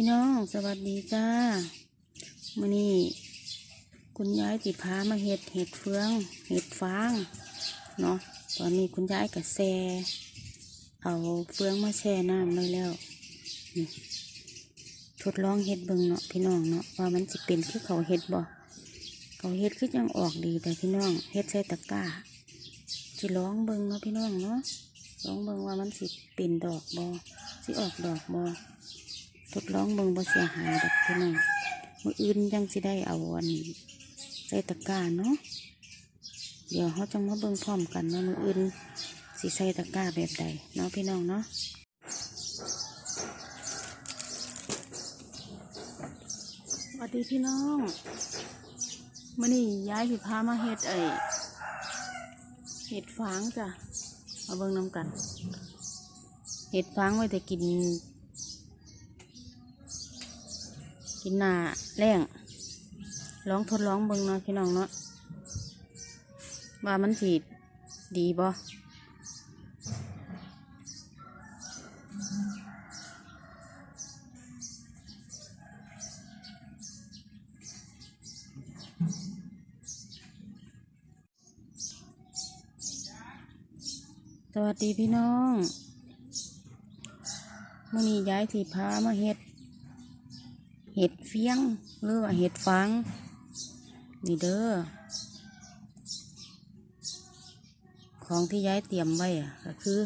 พี่น้องสวัสดีจ้ามื่อนี้คุณยายติพามาเห็ดเห็ดเฟือง เห็ดฟางเนาะตอนนี้คุณยายกับแซ่เอาเฟืองมาแช่น้ำไว้แล้วทดลองเห็ดเบิงเนาะพี่น้องเนาะว่ามันจะเป็นคือเขาเห็ดบ่เขาเห็ดคือยังออกดีแต่พี่น้องเห็ดใส่ตะกร้าสิลองเบิงเนาะพี่น้องเนาะลองเบิงว่ามันสิเป็นดอกบ่สิออกดอกบ่ ทดลองเบิ่งบ่เสียหายดอกพี่น้องมืออื่นยังสิได้เอาอันใส่ตะกร้าเนาะเดี๋ยวเขาจะมาเบิ่งพร้อมกันว่ามืออื่นสิใส่ตะกร้าแบบใดเนาะพี่น้องเนาะสวัสดีพี่น้องมื่อนี้ย้ายสิพามาเฮ็ดไอเห็ดฟางจ้ะมาเบิ่งน้ำกัน เห็ดฟางไว้แต่กิน กินหน้าแรงลองทดลองเบิ่งเนาะพี่น้องเนาะว่ามันสีดีบ่สวัสดีพี่น้องมื่อนี้ย้ายที่พามาเฮ็ด เห็ดเฟี้ยงหรือว่าเห็ดฟางนี่เด้อ ของที่ย้ายเตรียมไว้อะก็คือ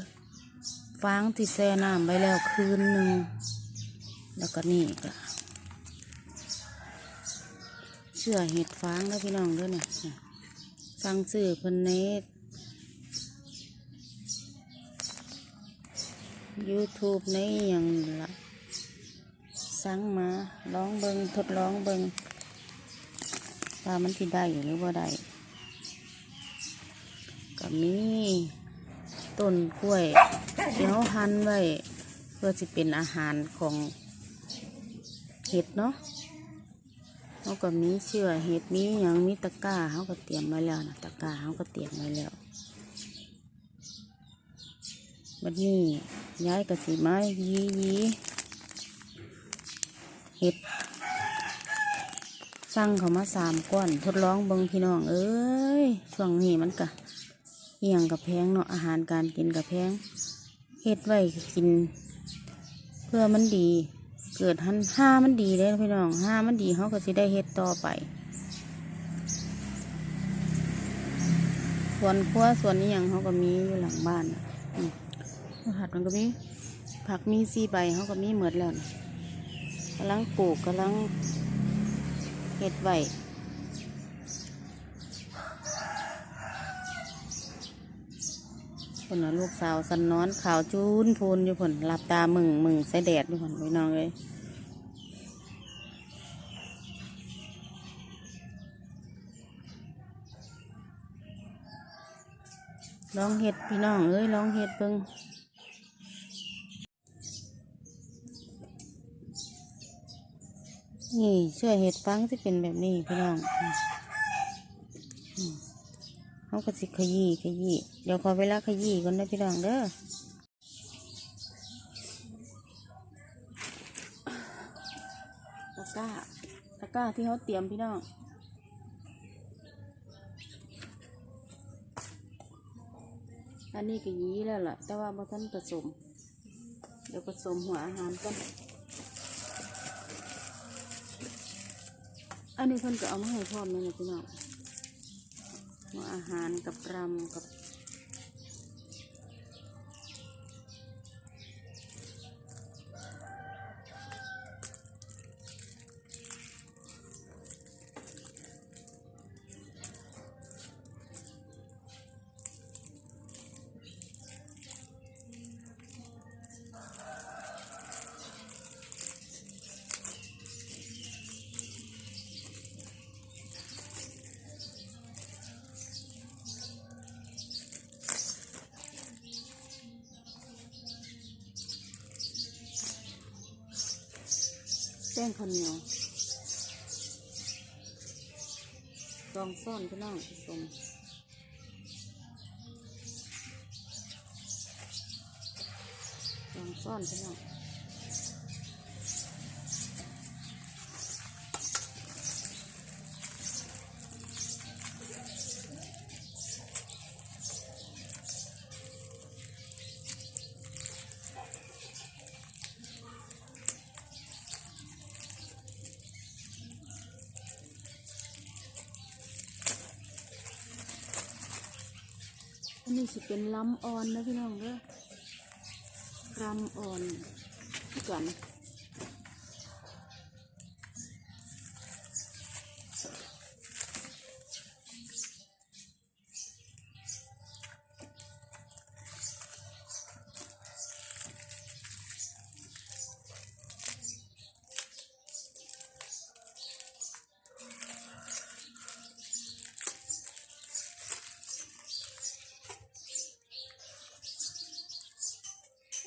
ฟางที่แช่น้ำไว้แล้วคืนหนึ่ง แล้วก็นี่ก็เชื่อเห็ดฟางแล้วพี่น้องด้วยเนี่ยเนี่ยสั่งซื้อเพิ่นใน YouTube ในอย่างละ สั่งมาลองเบิงทดลองเบิงว่ามันที่ได้หรือว่าได้ก็มีต้นกล้วยที่เขาหั่นไว้เพื่อจะเป็นอาหารของเห็ดเนาะเขาก็มีเชื่อเห็ดมีอย่างมีตะกร้าเขาก็เตรียมไว้แล้วนะตะกร้าเขาก็เตรียมไว้แล้วบัดนี้ย้ายกระสีไม้ยียี เห็ดสั่งเขามาสามก้อน ทดลองเบิงพี่น้อง เอ้ยช่วงนี้มันกะเอียงกับแพงเนาะอาหารการกินกับแพงเห็ดไว้กิน เพื่อมันดี เกิดหันห้ามันดีเลยพี่น้องห้ามันดีเขาก็สิได้เห็ดต่อไปส่วนครัวส่วนนี้ยังเขาก็มีอยู่หลังบ้านน่ะอืมผักมันก็มีผักมีสี่ใบเขาก็มีเหมือนแล้วนะำลังปลูกกำลังเห็ดไว้คนนะลูกสาวสันนอนขาวจูนพูนอยู่ผลหลับตามึงมึงใส่แดดอยู่ผลพี่น้องเลยลองเห็ดพี่น้องเอ้ยลองเห็ดเบิ่ง นี่เชื่อเห็ดฟังที่เป็นแบบนี้พี่น้องเขาก็สิขยี้ขยี้เดี๋ยวขอเวลาขยี้ก่อนนะพี่น้องเด้อตะก้าตะก้าที่เขาเตรียมพี่น้องอันนี้ก็ยี้แล้วล่ะ แต่ว่าบ่ทันผสม เดี๋ยวผสมหัวอาหารก่อน อันนี้เพิ่นก็เอามาให้พร้อมเนะพี่น้องหัวอาหารกับรำกับ ป้งข้าวเหนียวลองซ่อนพี่น้องผสมลองซ่อนพี่น้อง นี่สิเป็นลำอ่อนนะพี่น้องเด้อลำอ่อนก่อกัน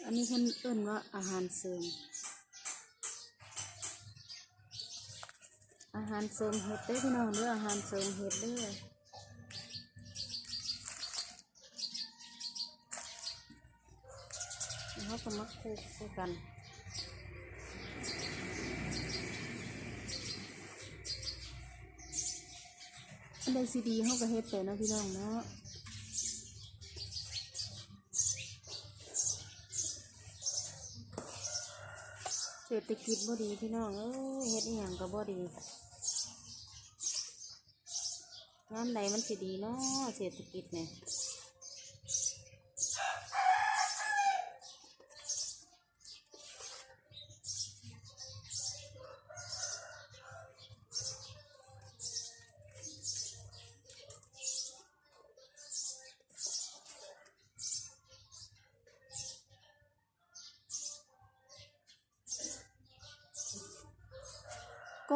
อันนี้เพิ่นเอิ้นว่าอาหารเสริม อาหารเสริมเห็ดเด้อพี่น้องเด้ออาหารเสริมเห็ดเด้อเขาก็มาคลุกด้วยกันอันใดสิดีเขาก็เฮ็ดไปนะพี่น้องเนาะ ศรษฐกิจบ่ดีพี่น้องเอ้ยเฮ็ดอีหยังก็บ่ดีงานไหนมันสิดีเนาะเศรษฐกิจเนี่ย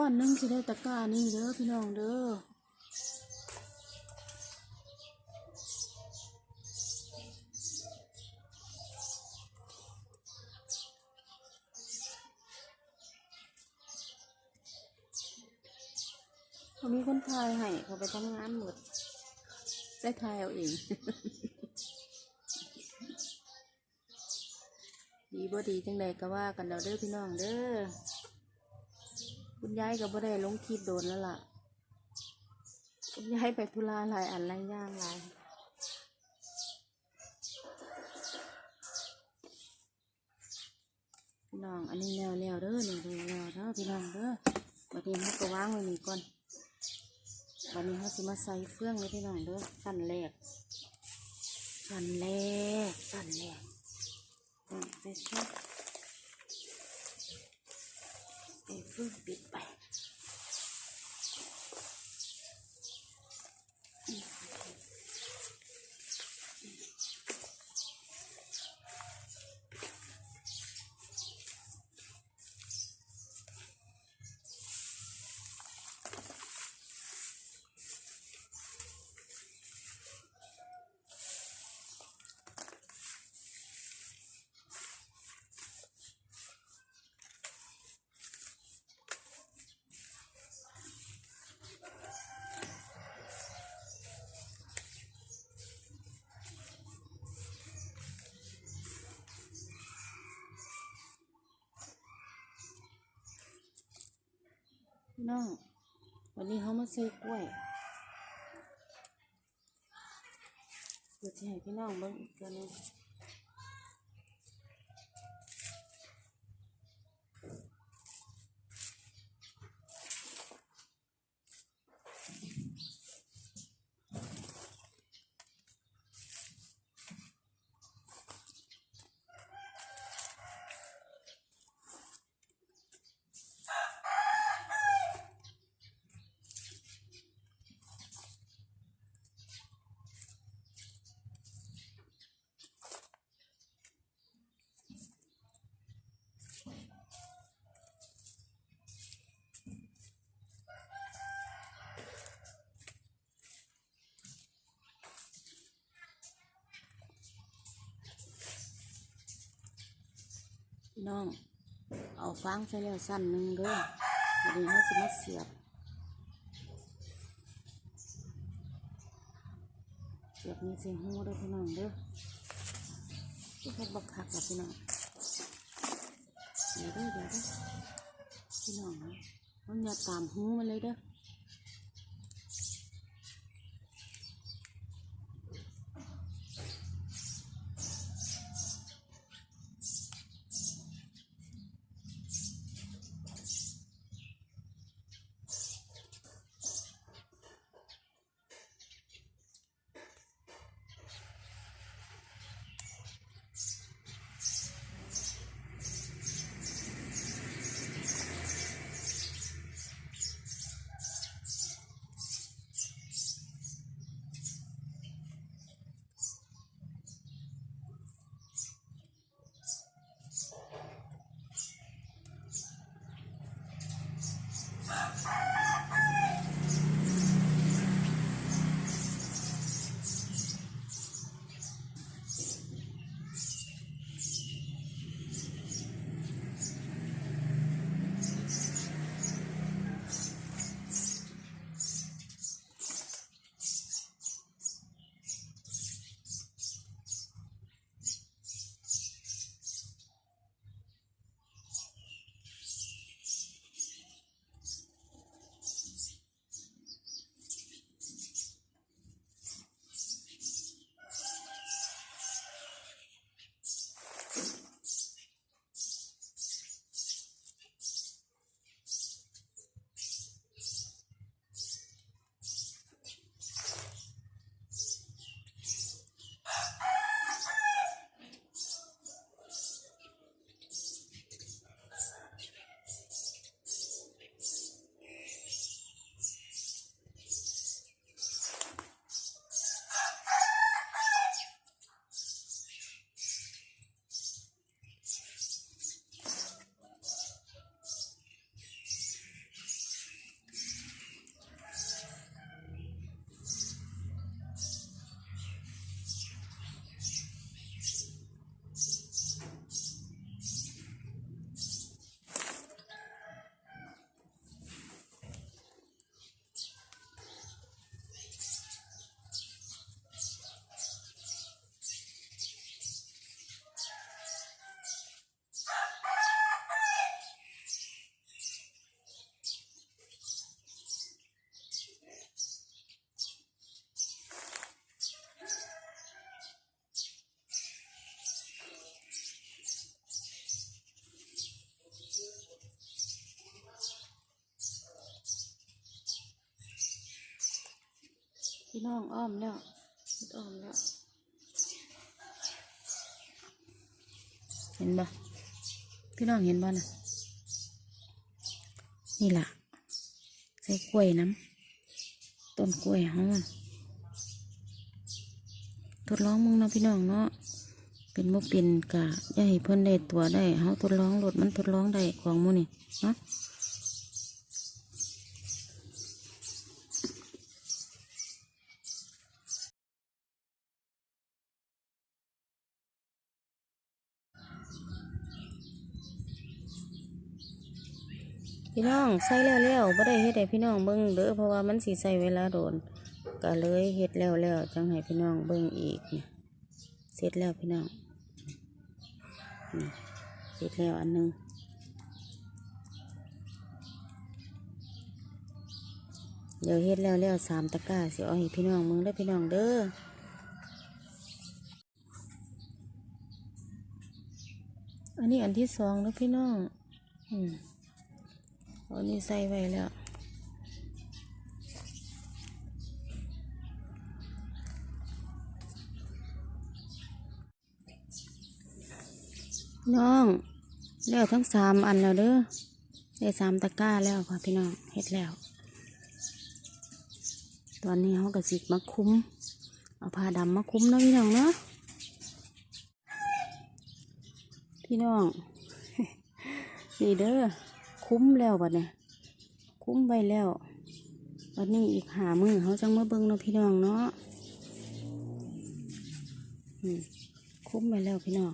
ก้อนนึงสิได้ตะกร้านี่เด้อพี่น้องเด้อเขามีคนทายให้เขาไปทำงานหมด ได้ทายเอาเอง ดีบ่ดีจังใดก็ว่ากันเราเด้อพี่น้องเด้อ คุณยายก็บ่ได้ลงคลิปโดนแล้วล่ะ คุณยายไปธุระหลายอันหลายอย่างหลายพี่น้อง อันนี้แล้วแล้วเด้อนี่ดูแล้วเด้อพี่น้องเด้อบัดนี้เขาก็วางไว้นี่ก่อนบัดนี้เขาสิมาใส่เฟื่องเลยพี่น้องเด้อสั้นแรกสั้นแรกสั้นแรกใส่เฟื่อง ใส่เฟื่องปิดไป พี่น้อง วันนี้เขามาซื้อกล้วยเดี๋ยวจะให้พี่น้องเบิ่งอีกตัวนึง พี่น้อง เอาฟางใส่แล้วสั้นหนึ่งเด้อวันนี้เขาจะมาเสียบ เสียบนี้ใส่หูเด้อพี่น้องเด้อที่เขาบักคักกับพี่น้องเดี๋ยวเด้อเดี๋ยวเด้อพี่น้องนะมันอย่าตามหูมันเลยเด้อ พี่น้องอ้อมแล้วเฮ็ดอ้อมแล้ว เห็นบ่พี่น้องเห็นบ่นะนี่ล่ะ ใส่กล้วยน้ำต้นกล้วยห้อนทดลองมึงนะพี่น้องเนาะเป็นบ่เป็นกะอย่าให้เพิ่นได้ตัวได้เฮาทดลองรถมันทดลองได้ของมูนี่เนาะ พี่น้องใส่แล้วแล้วบ่ได้เฮ็ดให้พี่น้องเบิ่งเด้อเพราะว่ามันสิใช้เวลาโดนก็เลยเฮ็ดแล้วแล้วจังให้พี่น้องเบิ่งอีกเนี่ยเสร็จแล้วพี่น้องเสร็จแล้วอันหนึงเดี๋ยวเฮ็ดแล้วแล้วสามตะกร้าสิเอาให้พี่น้องเบิ่งได้พี่น้องเด้ออันนี้อันที่สองแล้วพี่น้อง อืม เอานี่ใส่ไว้แล้วน้องแล้วทั้งสามอันแล้วเด้อได้สามตะกร้าแล้วค่ะพี่น้องเฮ็ดแล้ว ตอนนี้เขากระสิกมาคุ้ม เอาผ้าดำมาคุ้มนะพี่น้องเนาะพี่น้อง นี่เด้อ คุ้มแล้วบัดเนี่ยคุ้มไปแล้ววันนี้อีกหามือเขาจังมาเบิ่งเนาะพี่น้องเนาะคุ้มไปแล้วพี่น้อง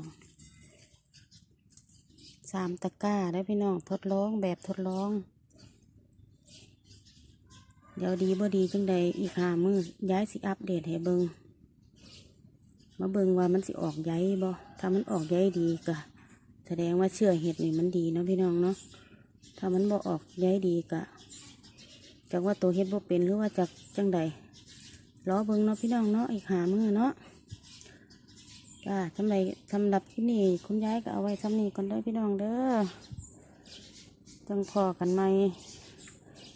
สามตะกร้าได้พี่น้องทดลองแบบทดลอง เดี๋ยวดีบ่ดีจังใดอีกหามือย้ายสิอัปเดตให้เบิงมาเบิงว่ามันสิออกใยบ่ถ้ามันออกใยดีก็แสดงว่าเชื่อเห็ดนี่มันดีเนาะพี่น้องเนาะ ถ้ามันบ่ออกย้ายดีกะจากว่าตัวเฮ็ดบ่เป็นหรือว่าจากจังใดรอเบิ่งเนาะพี่น้องเนาะอีกหามือเนาะจ้าสำหรับสำหรับที่นี่คุณย้ายก็เอาไว้ซ้ำนี้ก่อนเด้อพี่น้องเด้อจังพอกันไหม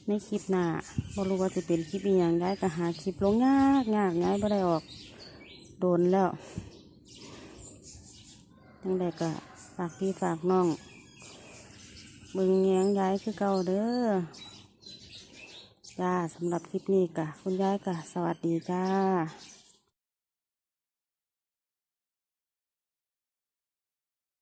ในคลิปหน้าบ่รู้ว่าจะเป็นคลิปอีหยังได้ก็หาคลิปลงยากยากย้ายบ่ได้ออก โดนแล้วจังใดก็ฝากพี่ฝากน้อง มึงแยงย้ายคือเก่าเด้อจ้าสำหรับคลิปนี้กะ คุณยายกะ สวัสดีจ้า